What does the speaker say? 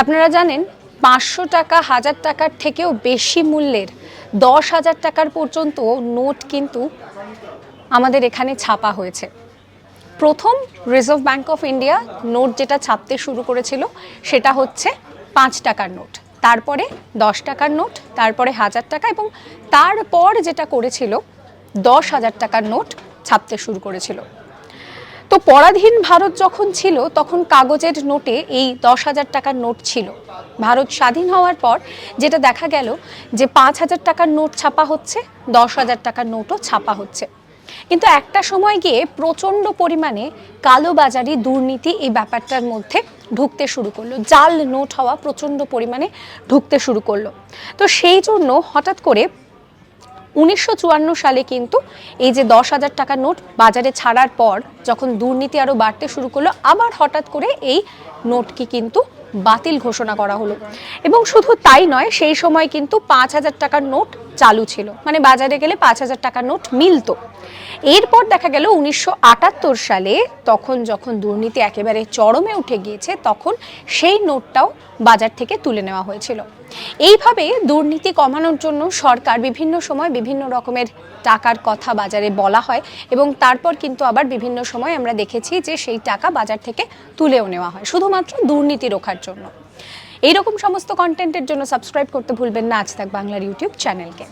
আপনারা জানেন, পাঁচশো টাকা, হাজার টাকার থেকেও বেশি মূল্যের দশ হাজার টাকার পর্যন্ত নোট কিন্তু আমাদের এখানে ছাপা হয়েছে। প্রথম Reserve Bank of India note যেটা ছাপতে শুরু করেছিল, সেটা হচ্ছে পাঁচ টাকার নোট। তারপরে দশ টাকার নোট, তারপরে হাজার টাকা এবং তারপর যেটা করেছিল, দশ হাজার টাকার নোট ছাপতে শুরু করেছিল। তো পরাধীন ভারত যখন ছিল, তখন কাগজের নোটে এই দশ হাজার টাকার নোট ছিল। ভারত স্বাধীন হওয়ার পর যেটা দেখা গেল যে পাঁচ হাজার টাকার নোট ছাপা হচ্ছে, দশ হাজার টাকার নোটও ছাপা হচ্ছে। কিন্তু একটা সময় গিয়ে প্রচণ্ড পরিমাণে কালোবাজারি দুর্নীতি এই ব্যাপারটার মধ্যে ঢুকতে শুরু করল। জাল নোট হওয়া প্রচণ্ড পরিমাণে ঢুকতে শুরু করল। তো সেই জন্য হঠাৎ করে উনিশশো চুয়ান্ন সালে কিন্তু এই যে দশ হাজার টাকার নোট বাজারে ছাড়ার পর যখন দুর্নীতি আরও বাড়তে শুরু করল, আবার হঠাৎ করে এই নোটকে কিন্তু বাতিল ঘোষণা করা হলো। এবং শুধু তাই নয়, সেই সময় কিন্তু পাঁচ হাজার টাকার নোট চালু ছিল। মানে বাজারে গেলে পাঁচ হাজার টাকার নোট মিলতো। এরপর দেখা গেল উনিশশো আটাত্তর সালে তখন যখন দুর্নীতি একেবারে চরমে উঠে গিয়েছে, তখন সেই নোটটাও বাজার থেকে তুলে নেওয়া হয়েছিল। এইভাবে দুর্নীতি কমানোর জন্য সরকার বিভিন্ন সময় বিভিন্ন রকমের টাকার কথা বাজারে বলা হয় এবং তারপর কিন্তু আবার বিভিন্ন সময় আমরা দেখেছি যে সেই টাকা বাজার থেকে তুলেও নেওয়া হয়। শুধুমাত্র দুর্নীতি রোখার জন্য। এইরকম সমস্ত কন্টেন্টের জন্য সাবস্ক্রাইব করতে ভুলবেন না। আজ থাক বাংলার ইউটিউব চ্যানেলকে